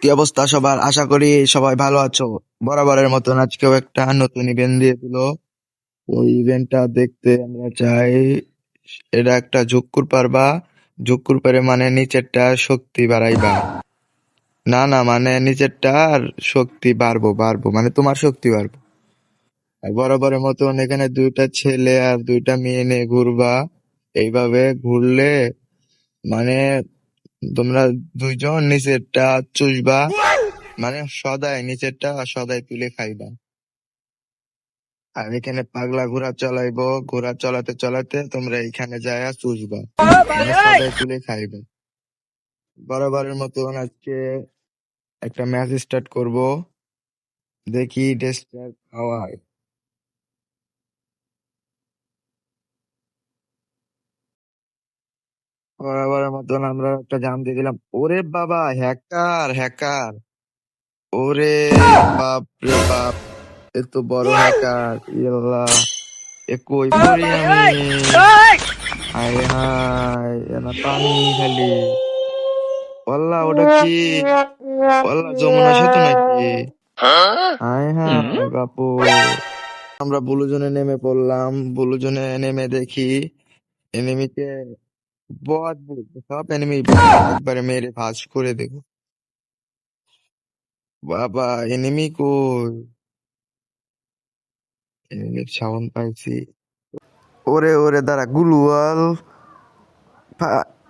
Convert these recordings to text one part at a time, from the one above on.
কি অবস্থা সবার? আশা করি সবাই ভালো আছো। বরাবরের মতন আজকেও একটা নতুন ইভেন্ট দিয়ে দিল। ওই ইভেন্টটা দেখতে আমরা চাই। এটা একটা ঝুক্কুর পারবা। ঝুক্কুর পারে মানে নিচেরটা শক্তি বাড়াইবা। না না মানে নিচেরটা আর শক্তি বাড়বো বাড়বো মানে তোমার শক্তি বাড়বো। বরাবরের মতন এখানে দুইটা ছেলে আর দুইটা মেয়ে নিয়ে ঘুরবা। এইভাবে ঘুরলে মানে তোমরা দুইজন নিচেরটা চুষবা। মানে সদাই নিচেরটা সদাই তুলে খাইবা। আর এখানে পাগলা ঘোড়া চালাইবো। ঘোড়া চালাতে চালাতে তোমরা এখানে যায় চুষবা। মানে সদাই তুলে খাইবে। বরাবরের মতন আজকে একটা ম্যাচ স্টার্ট করব। দেখি ডেস্টার খাওয়া হয়। বরাবরের মতন আমরা একটা জাম দিয়ে দিলাম। ওরে বাবা হ্যাকার হ্যাকার ওরে বাপ রে বাপ এত বড় হ্যাকার ইয়াল্লা, এ কই পড়ি আমি? হায় হায় এনা পানি খালি। ওয়াল্লা ওটা কি? ওয়াল্লা যমুনা সেতু নাকি? হায় হায়, বাপু। আমরা বুলুজনে নেমে পড়লাম, বুলুজনে নেমে দেখি এনিমিকে বদ সব এনিমি একবারে মেরে ভাঁজ করে দেবো বাবা এনিমি কই এনিমির সাউন্ড পাইছি ওরে ওরে দাঁড়া গুলুয়াল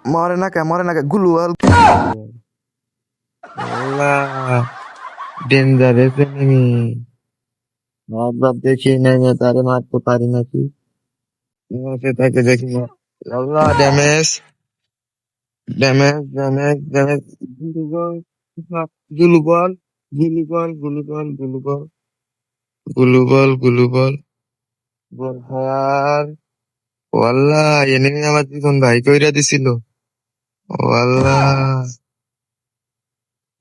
মরে না কে মরে না কে গুলুয়াল ডেঞ্জারাস এনিমি দেখি নাই তারে মারতে পারি নাকি সে তাকে দেখি না আল্লাহ damage damage damage damage gloo wall gloo wall gloo wall gloo wall gloo wall gloo wall gloo wall বল ফায়ার ওয়াল্লাহ এনিমি আমার জীবন ভাই কইরা দিছিল ওয়াল্লাহ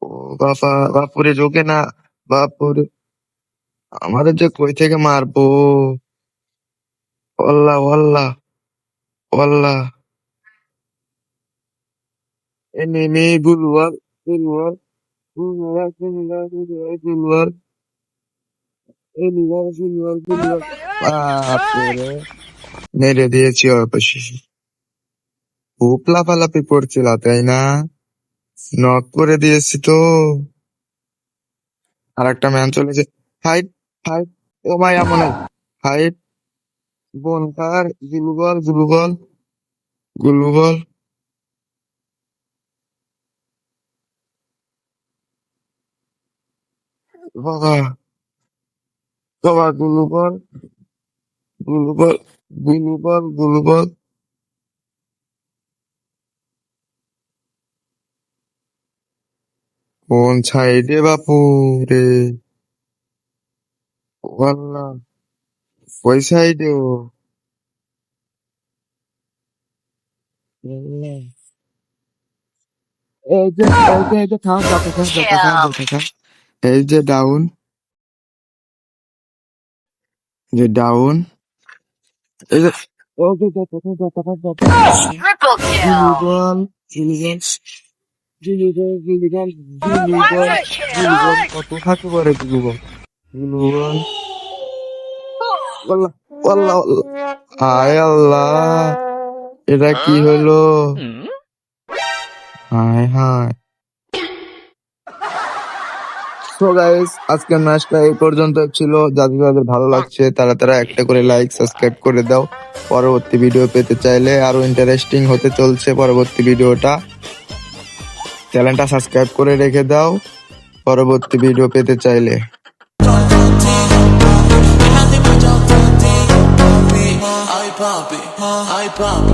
ও বাবা বাপুরে জোকে না বাপুরে আমাদের যে কই থেকে মারবো ওয়াল্লাহ ওয়াল্লাহ এনিমি গুলুয়াল গুলুয়াল গুলুয়াল গুলুয়াল গুলুয়াল গুলুয়াল গুলুয়াল গুলুয়াল গুলুয়াল বাপুরে মেরে দিয়েছি অবশেষে খুব লাফালাফি করছিল তাই না নক করে দিয়েছি তো আর একটা ম্যান চলেছে হাইট হাইট ও ভাই এমন হাইট বনকার গুলুবল গুলুবল গুলুবল বাবা বাবা গুলুবল গুলুবল গুলুবল কোন সাইডে বাপু রে? ওই সাইডে ও এই যে এই এই যে ডাউন যে ডাউন এই যে ওকে কাকা কত থাকে করে আল্লাহ হায় আল্লাহ, এটা কি হলো? হায় হায়। আজকের ম্যাচটা এই পর্যন্ত ছিল। যাদের যাদের ভালো লাগছে, তারা তারা একটা করে লাইক সাবস্ক্রাইব করে দাও। পরবর্তী ভিডিও পেতে চাইলে আরও ইন্টারেস্টিং হতে চলছে পরবর্তী ভিডিওটা চ্যানেলটা সাবস্ক্রাইব করে রেখে দাও। পরবর্তী ভিডিও পেতে চাইলে। Papi, ay papi,